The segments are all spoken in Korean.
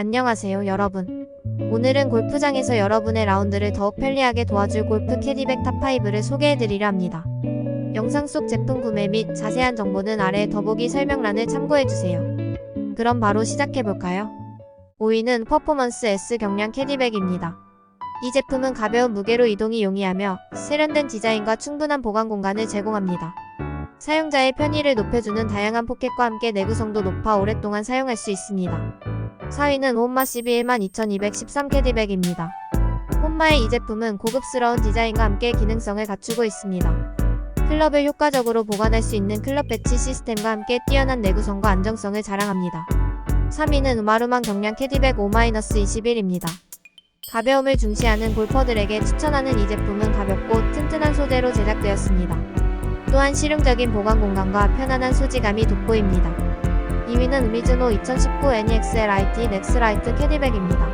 안녕하세요, 여러분. 오늘은 골프장에서 여러분의 라운드를 더욱 편리하게 도와줄 골프 캐디백 탑5를 소개해드리려 합니다. 영상 속 제품 구매 및 자세한 정보는 아래 더보기 설명란을 참고해주세요. 그럼 바로 시작해볼까요? 5위는 퍼포먼스 S 경량 캐디백입니다. 이 제품은 가벼운 무게로 이동이 용이하며 세련된 디자인과 충분한 보관 공간을 제공합니다. 사용자의 편의를 높여주는 다양한 포켓과 함께 내구성도 높아 오랫동안 사용할 수 있습니다. 4위는 홈마 CB 12213 캐디백입니다. 홈마의 이 제품은 고급스러운 디자인과 함께 기능성을 갖추고 있습니다. 클럽을 효과적으로 보관할 수 있는 클럽 배치 시스템과 함께 뛰어난 내구성과 안정성을 자랑합니다. 3위는 우마루만 경량 캐디백 5-21입니다. 가벼움을 중시하는 골퍼들에게 추천하는 이 제품은 가볍고 튼튼한 소재로 제작되었습니다. 또한 실용적인 보관 공간과 편안한 소지감이 돋보입니다. 2위는 미즈노 2019 NEXL IT 넥스라이트 캐디백입니다.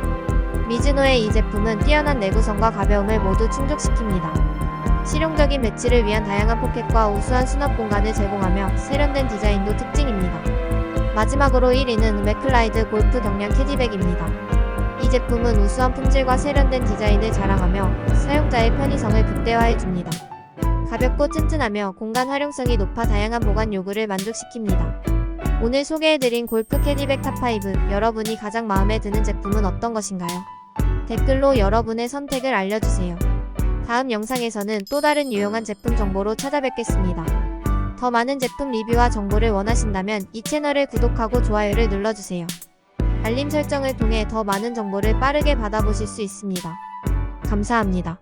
미즈노의 이 제품은 뛰어난 내구성과 가벼움을 모두 충족시킵니다. 실용적인 배치를 위한 다양한 포켓과 우수한 수납 공간을 제공하며 세련된 디자인도 특징입니다. 마지막으로 1위는 맥클라이드 골프 경량 캐디백입니다. 이 제품은 우수한 품질과 세련된 디자인을 자랑하며 사용자의 편의성을 극대화해줍니다. 가볍고 튼튼하며 공간 활용성이 높아 다양한 보관 요구를 만족시킵니다. 오늘 소개해드린 골프 캐디백 탑5 여러분이 가장 마음에 드는 제품은 어떤 것인가요? 댓글로 여러분의 선택을 알려주세요. 다음 영상에서는 또 다른 유용한 제품 정보로 찾아뵙겠습니다. 더 많은 제품 리뷰와 정보를 원하신다면 이 채널을 구독하고 좋아요를 눌러주세요. 알림 설정을 통해 더 많은 정보를 빠르게 받아보실 수 있습니다. 감사합니다.